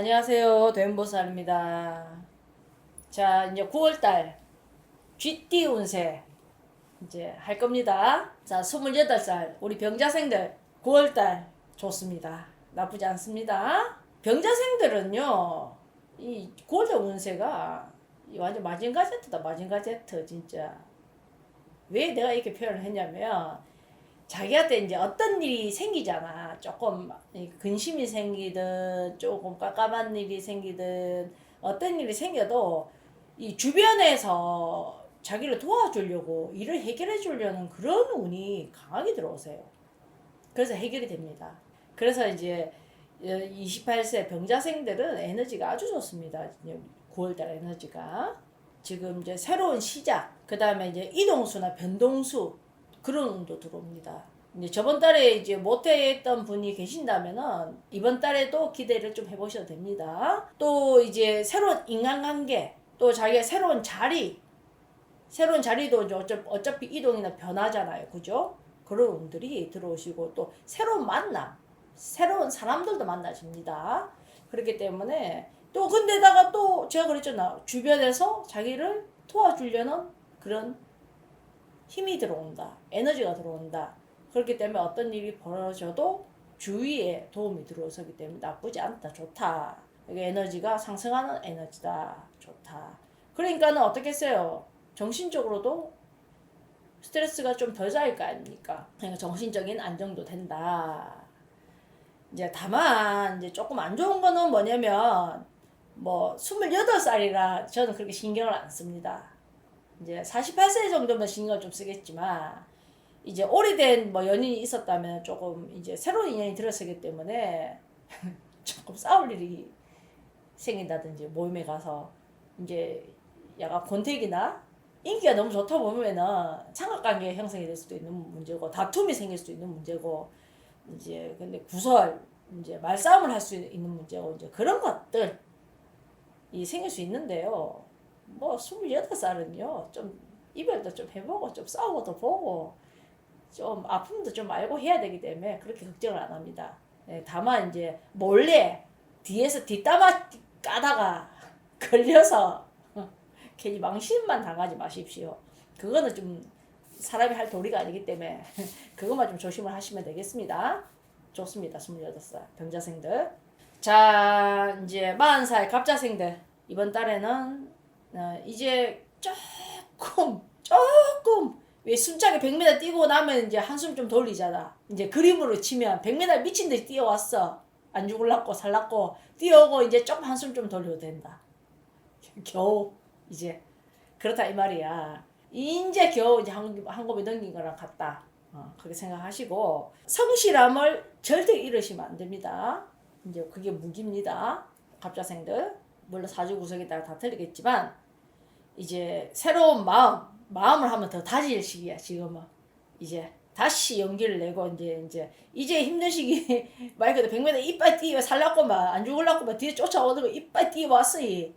안녕하세요. 도연보살입니다. 자, 이제 9월달 쥐띠 운세 이제 할 겁니다. 자, 28살 우리 병자생들 9월달 좋습니다. 나쁘지 않습니다. 병자생들은요, 이 9월달 운세가 이 완전 마징가제트다, 마징가제트, 진짜. 왜 내가 이렇게 표현을 했냐면, 자기한테 이제 어떤 일이 생기잖아. 조금 이 근심이 생기든 조금 깜깜한 일이 생기든 어떤 일이 생겨도 이 주변에서 자기를 도와주려고 일을 해결해 주려는 그런 운이 강하게 들어오세요. 그래서 해결이 됩니다. 그래서 이제 28세 병자생들은 에너지가 아주 좋습니다. 9월달 에너지가. 지금 이제 새로운 시작, 그 다음에 이제 이동수나 변동수, 그런 운도 들어옵니다. 이제 저번 달에 이제 못했던 분이 계신다면은 이번 달에도 기대를 좀 해보셔도 됩니다. 또 이제 새로운 인간관계, 또 자기의 새로운 자리, 새로운 자리도 어차- 어차피 이동이나 변하잖아요. 그죠? 그런 운들이 들어오시고 또 새로운 만남, 새로운 사람들도 만나집니다. 그렇기 때문에 또 근데다가 또 제가 그랬잖아. 주변에서 자기를 도와주려는 그런 힘이 들어온다. 에너지가 들어온다. 그렇기 때문에 어떤 일이 벌어져도 주위에 도움이 들어서기 때문에 나쁘지 않다. 좋다. 이게 에너지가 상승하는 에너지다. 좋다. 그러니까는 어떻겠어요? 정신적으로도 스트레스가 좀 덜 쌓일 거 아닙니까? 그러니까 정신적인 안정도 된다. 이제 다만 이제 조금 안 좋은 거는 뭐냐면 뭐 28살이라 저는 그렇게 신경을 안 씁니다. 이제 48세 정도면 신경을 좀 쓰겠지만 이제 오래된 뭐 연인이 있었다면 조금 이제 새로운 인연이 들어서기 때문에 조금 싸울 일이 생긴다든지 모임에 가서 이제 약간 권태기나 인기가 너무 좋다 보면은 삼각관계 형성이 될 수도 있는 문제고 다툼이 생길 수도 있는 문제고 이제 근데 구설 이제 말싸움을 할 수 있는 문제고 이제 그런 것들 이 생길 수 있는데요. 뭐 28살은요. 좀 이별도 좀 해보고 좀 싸우고도 보고 좀 아픔도 좀 알고 해야 되기 때문에 그렇게 걱정을 안 합니다. 예, 다만 이제 몰래 뒤에서 뒷담화 까다가 걸려서 괜히 망신만 당하지 마십시오. 그거는 좀 사람이 할 도리가 아니기 때문에 그것만 좀 조심을 하시면 되겠습니다. 좋습니다. 28살 병자생들. 자, 이제 40살 갑자생들. 이번 달에는 어, 이제 조금 조금 왜 숨차게 100m 뛰고 나면 이제 한숨 좀 돌리잖아. 이제 그림으로 치면 100m 미친 듯이 뛰어왔어. 안 죽을라고 살랐고 뛰어오고 이제 조금 한숨 좀 돌려도 된다. 겨우 이제 그렇다 이 말이야. 이제 겨우 이제 한, 한 곱이 넘긴 거랑 같다. 어, 그렇게 생각하시고 성실함을 절대 잃으시면 안 됩니다. 이제 그게 무기입니다. 갑자생들 물론 사주 구석에 따라 다 틀리겠지만 이제 새로운 마음 마음을 하면 더 다질 시기야 지금은 이제 다시 용기를 내고 이제 이제 이제 힘든 시기 말 그대로 100m 이빨 뛰어 살랐고만 안 죽을라고만 뒤에 쫓아오는 거 이빨 뛰어 왔으니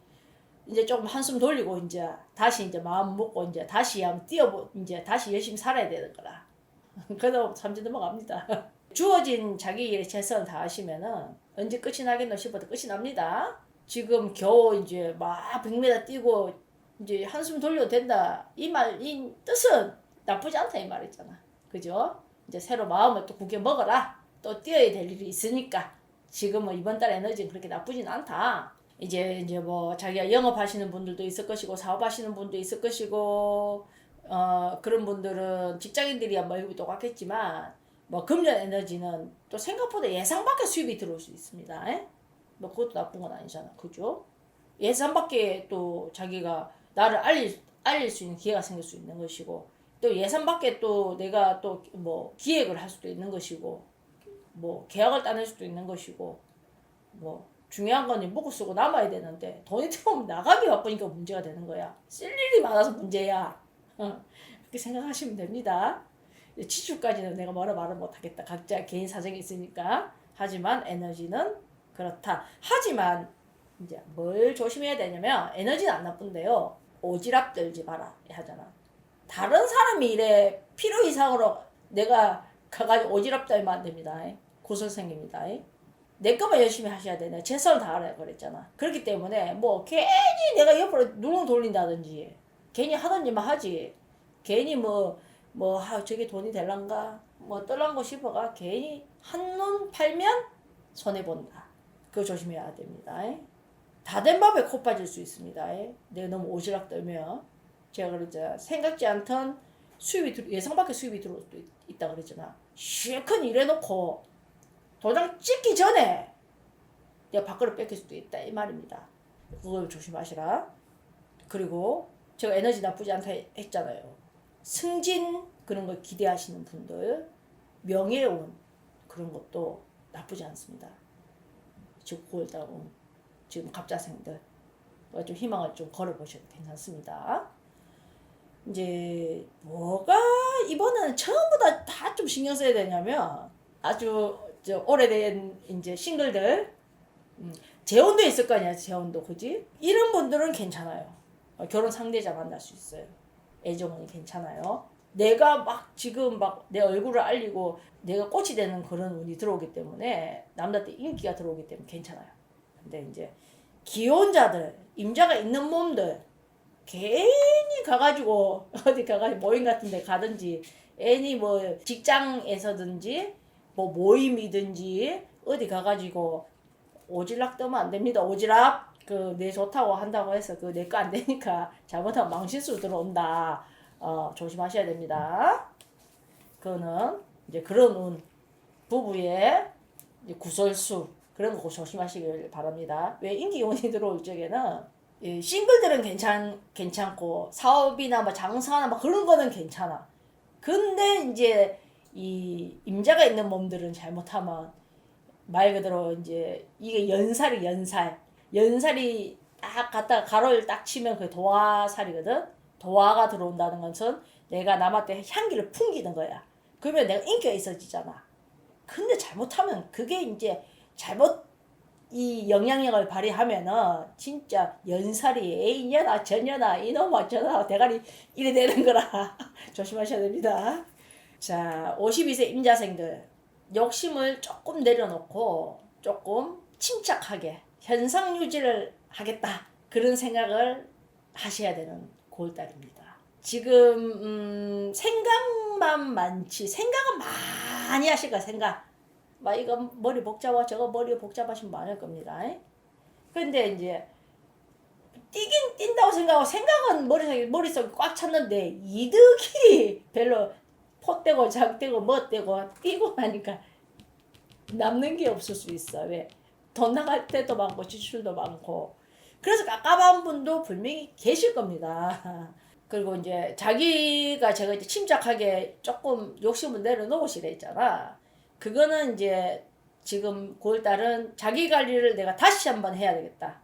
이제 조금 한숨 돌리고 이제 다시 이제 마음 먹고 이제 다시 한번 뛰어 이제 다시 열심히 살아야 되는 거라. 그래도 잠시 넘어갑니다. 주어진 자기 일에 최선을 다하시면은 언제 끝이 나겠노 싶어도 끝이 납니다. 지금 겨우 이제 막 100m 뛰고 이제 한숨 돌려도 된다. 이 말, 이 뜻은 나쁘지 않다 이 말이잖아. 그죠? 이제 새로 마음을 또 구겨 먹어라. 또 뛰어야 될 일이 있으니까. 지금은 이번 달 에너지는 그렇게 나쁘진 않다. 이제 이제 뭐 자기가 영업하시는 분들도 있을 것이고 사업하시는 분도 있을 것이고 어 그런 분들은 직장인들이야 뭐 월급이 똑같겠지만 뭐 금년 에너지는 또 생각보다 예상 밖의 수입이 들어올 수 있습니다. 에? 뭐 그것도 나쁜 건 아니잖아. 그죠? 예상 밖에 또 자기가 나를 알릴 알릴 수 있는 기회가 생길 수 있는 것이고 또 예산 밖에 또 내가 또 뭐 기획을 할 수도 있는 것이고 뭐 계약을 따낼 수도 있는 것이고 뭐 중요한 건 먹고 쓰고 남아야 되는데 돈이 들어오면 나가기 바쁘니까 문제가 되는 거야. 쓸 일이 많아서 문제야. 어, 그렇게 생각하시면 됩니다. 지출까지는 내가 뭐라 말을 못하겠다. 각자 개인 사정이 있으니까. 하지만 에너지는 그렇다. 하지만 이제 뭘 조심해야 되냐면 에너지는 안 나쁜데요. 오지랖 들지 마라 하잖아. 다른 사람이 이래 필요 이상으로 내가 가가지고 오지랖 떨면 안 됩니다. 구설 생깁니다. 내 것만 열심히 하셔야 돼. 내가 최선을 다하라 그랬잖아. 그렇기 때문에 뭐 괜히 내가 옆으로 눈을 돌린다든지 괜히 하던 일만 하지. 괜히 뭐, 뭐, 아, 저게 돈이 될란가? 뭐, 떨란거 싶어가 괜히 한눈 팔면 손해본다. 그거 조심해야 됩니다. 다 된 밥에 코 빠질 수 있습니다. 내가 너무 오지랖 떨면. 제가 그러자 생각지 않던 수입이 들, 예상 밖의 수입이 들어올 수도 있- 있다 그랬잖아. 실컷 일해놓고 도장 찍기 전에 내가 밖으로 뺏길 수도 있다 이 말입니다. 그걸 조심하시라. 그리고 제가 에너지 나쁘지 않다 했잖아요. 승진 그런 걸 기대하시는 분들 명예운 그런 것도 나쁘지 않습니다. 즉 9월달 온 지금 갑자생들. 어, 좀 희망을 좀 걸어보셔도 괜찮습니다. 이제 뭐가 이번에는 전부 다다 좀 신경 써야 되냐면 아주 저 오래된 이제 싱글들. 음, 재혼도 있을 거 아니야 재혼도. 그지? 이런 분들은 괜찮아요. 어, 결혼 상대자 만날 수 있어요. 애정은 괜찮아요. 내가 막 지금 막 내 얼굴을 알리고 내가 꽃이 되는 그런 운이 들어오기 때문에 남자한테 인기가 들어오기 때문에 괜찮아요 근데 이제 기혼자들 임자가 있는 몸들 괜히 가가지고 어디 가가지고 모임 같은 데 가든지 애니 뭐 직장에서든지 뭐 모임이든지 어디 가가지고 오지랖 떠면 안 됩니다. 오지랖 그내 좋다고 한다고 해서 그 내 거 안 되니까 잘못하면 망실수 들어온다. 어 조심하셔야 됩니다. 그거는 이제 그런 운 부부의 구설수 그런 거 조심하시길 바랍니다. 왜 인기운이 들어올 적에는 이 싱글들은 괜찮 괜찮고 사업이나 뭐 장사나 뭐 그런 거는 괜찮아. 근데 이제 이 임자가 있는 몸들은 잘못하면 말 그대로 이제 이게 연살이 연살 연살이 딱 갖다가 가로를 딱 치면 그 도화살이거든 도화가 들어온다는 것은 내가 남한테 향기를 풍기는 거야 그러면 내가 인기가 있어지잖아 근데 잘못하면 그게 이제 잘못 이 영향력을 발휘하면은 진짜 연살이 애인여나 전여나 이놈 어쩌나 대가리 이래 되는 거라 조심하셔야 됩니다. 자, 52세 임자생들 욕심을 조금 내려놓고 조금 침착하게 현상 유지를 하겠다 그런 생각을 하셔야 되는 9월달입니다. 지금 음, 생각만 많지 생각은 많이 하실 거야 생각. 막 이거 머리 복잡하 저거 머리 복잡하시면 많을 겁니다. 근데 이제 뛰긴 뛴다고 생각하고 생각은 머릿속에 머릿속에 꽉 찼는데 이득이 별로 pot대고 작대고 멋대고 뛰고 나니까 남는 게 없을 수 있어. 왜? 돈 나갈 때도 많고 지출도 많고 그래서 깝깝한 분도 분명히 계실 겁니다. 그리고 이제 자기가 제가 이제 침착하게 조금 욕심을 내려놓으시라 했잖아. 그거는 이제 지금 9월달은 자기 관리를 내가 다시 한번 해야 되겠다.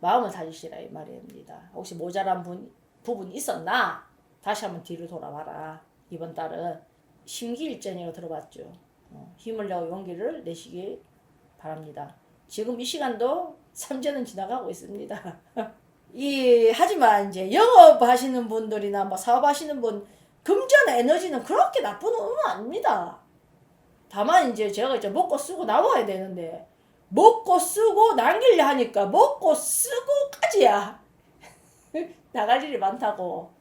마음을 다지시라 이 말입니다. 혹시 모자란 분 부분 있었나? 다시 한번 뒤로 돌아봐라. 이번 달은 심기일전이라고 들어봤죠. 어, 힘을 내고 용기를 내시기 바랍니다. 지금 이 시간도 삼재는 지나가고 있습니다. 이 하지만 이제 영업하시는 분들이나 뭐 사업하시는 분 금전 에너지는 그렇게 나쁜 운은 아닙니다. 다만 이제 제가 이제 먹고 쓰고 나와야 되는데 먹고 쓰고 남기려 하니까 먹고 쓰고까지야 나갈 일이 많다고.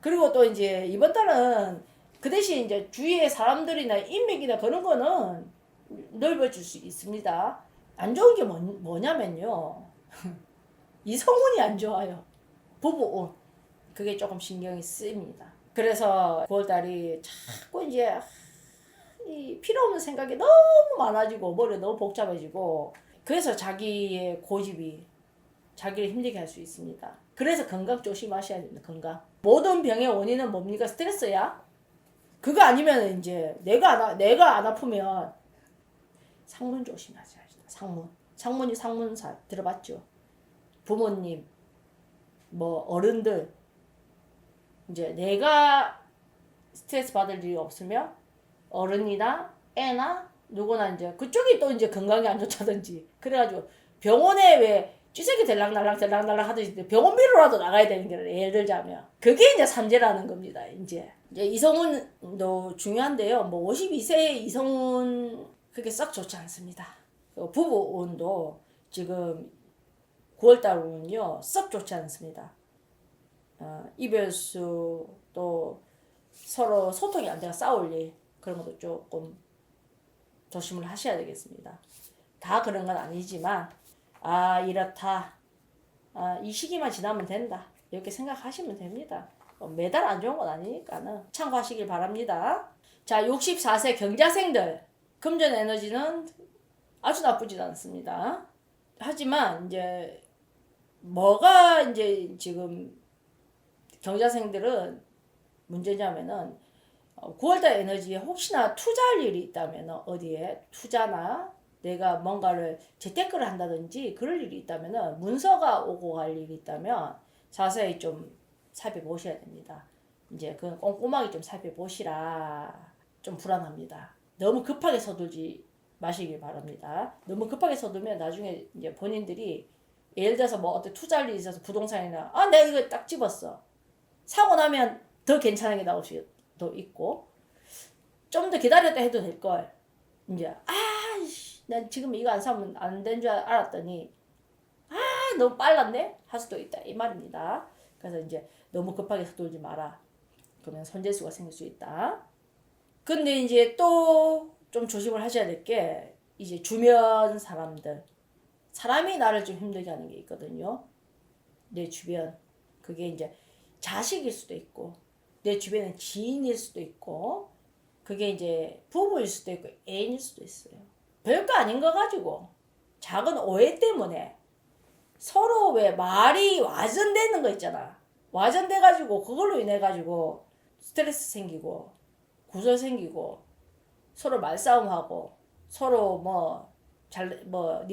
그리고 또 이제 이번 달은 그 대신 이제 주위의 사람들이나 인맥이나 그런 거는 넓어질 수 있습니다. 안 좋은 게 뭐, 뭐냐면요. 이 성운이 안 좋아요. 부부 운. 그게 조금 신경이 쓰입니다. 그래서 9월달이 자꾸 이제 이 필요 없는 생각이 너무 많아지고 머리가 너무 복잡해지고 그래서 자기의 고집이 자기를 힘들게 할 수 있습니다. 그래서 건강 조심하셔야 됩니다. 건강. 모든 병의 원인은 뭡니까? 스트레스야. 그거 아니면 이제 내가 안, 아- 내가 안 아프면 상문 조심하셔야 합니다. 상문. 상문이 상문사 들어봤죠? 부모님, 뭐 어른들 이제 내가 스트레스 받을 일이 없으면 어른이나 애나 누구나 이제 그쪽이 또 이제 건강이 안 좋다든지 그래가지고 병원에 왜 쥐새끼 들락날락 들락날락 하듯이 병원비로라도 나가야 되는 게 예를 들자면 그게 이제 삼재라는 겁니다 이제. 이제 이성운도 중요한데요. 뭐 52세 이성운 그게 썩 좋지 않습니다. 어, 부부 운도 지금 9월달 운은요 썩 좋지 않습니다. 어, 이별수 또 서로 소통이 안 돼가 싸울 일 그런 것도 조금 조심을 하셔야 되겠습니다. 다 그런 건 아니지만 아 이렇다 아, 이 시기만 지나면 된다 이렇게 생각하시면 됩니다. 어, 매달 안 좋은 건 아니니까는 참고하시길 바랍니다. 자 64세 경자생들 금전 에너지는 아주 나쁘진 않습니다. 하지만 이제 뭐가 이제 지금 경자생들은 문제냐면은 9월달 에너지에 혹시나 투자할 일이 있다면 어디에 투자나 내가 뭔가를 재테크를 한다든지 그럴 일이 있다면 문서가 오고 갈 일이 있다면 자세히 좀 살펴보셔야 됩니다. 이제 그 꼼꼼하게 좀 살펴보시라 좀 불안합니다. 너무 급하게 서둘지 마시길 바랍니다. 너무 급하게 서두면 나중에 이제 본인들이 예를 들어서 뭐 어떤 투자할 일이 있어서 부동산이나 아 내가 이거 딱 집었어 사고 나면 더 괜찮은 게 나올 수 도 있고 좀 더 기다렸다 해도 될 걸. 이제 아씨 난 지금 이거 안 사면 안 된 줄 알았더니 아 너무 빨랐네? 할 수도 있다. 이 말입니다. 그래서 이제 너무 급하게 서둘지 마라. 그러면 손재수가 생길 수 있다. 근데 이제 또 좀 조심을 하셔야 될 게 이제 주변 사람들. 사람이 나를 좀 힘들게 하는 게 있거든요. 내 주변. 그게 이제 자식일 수도 있고 내 주변은 지인일 수도 있고 그게 이제 부부일 수도 있고 애인일 수도 있어요. 별거 아닌 거 가지고 작은 오해 때문에 서로 왜 말이 와전되는 거 있잖아. 와전돼 가지고 그걸로 인해 가지고 스트레스 생기고 구설 생기고 서로 말싸움하고 서로 뭐 잘뭐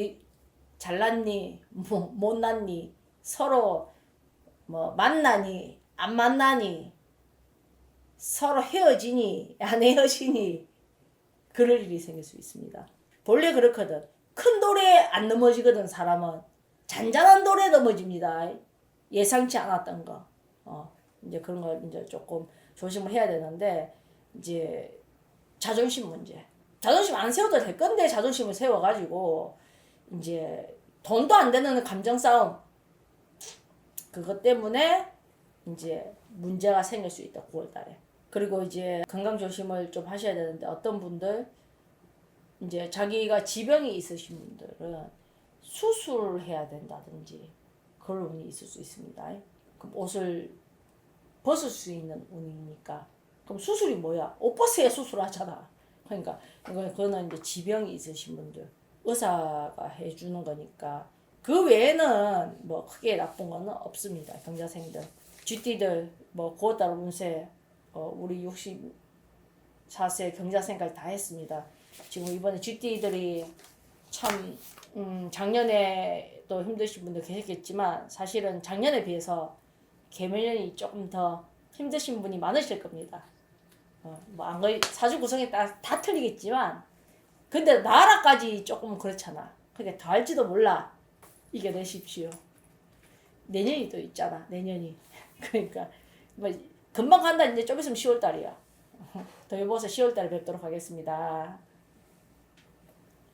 잘났니 뭐 못났니 서로 뭐 만나니 안 만나니 서로 헤어지니 안 헤어지니 그럴 일이 생길 수 있습니다. 본래 그렇거든. 큰 돌에 안 넘어지거든 사람은 잔잔한 돌에 넘어집니다. 예상치 않았던 거. 어, 이제 그런 거 이제 조금 조심을 해야 되는데 이제 자존심 문제. 자존심 안 세워도 될 건데 자존심을 세워가지고 이제 돈도 안 되는 감정 싸움 그것 때문에 이제 문제가 생길 수 있다 9월달에 그리고 이제 건강 조심을 좀 하셔야 되는데 어떤 분들 이제 자기가 지병이 있으신 분들은 수술해야 된다든지 그런 운이 있을 수 있습니다. 그럼 옷을 벗을 수 있는 운이니까 그럼 수술이 뭐야? 옷 벗어야 수술하잖아. 그러니까 그거는 이제 지병이 있으신 분들 의사가 해주는 거니까 그 외에는 뭐 크게 나쁜 거는 없습니다. 경자생들 쥐띠들 뭐 9월달 운세 어, 우리 64세 경자생까지 다 했습니다. 지금 이번에 쥐띠들이 참 음, 작년에 또 힘드신 분들 계셨겠지만 사실은 작년에 비해서 개면이 조금 더 힘드신 분이 많으실 겁니다. 어, 뭐안 거의 사주 구성에 따라 다 틀리겠지만 근데 나라까지 조금 그렇잖아. 그러니까 더 할지도 몰라. 이겨내십시오. 내년이 또 있잖아. 내년이. 그러니까 뭐 금방 간다. 이제 좀 있으면 10월 달이야. 더 여보서 10월 달에 뵙도록 하겠습니다.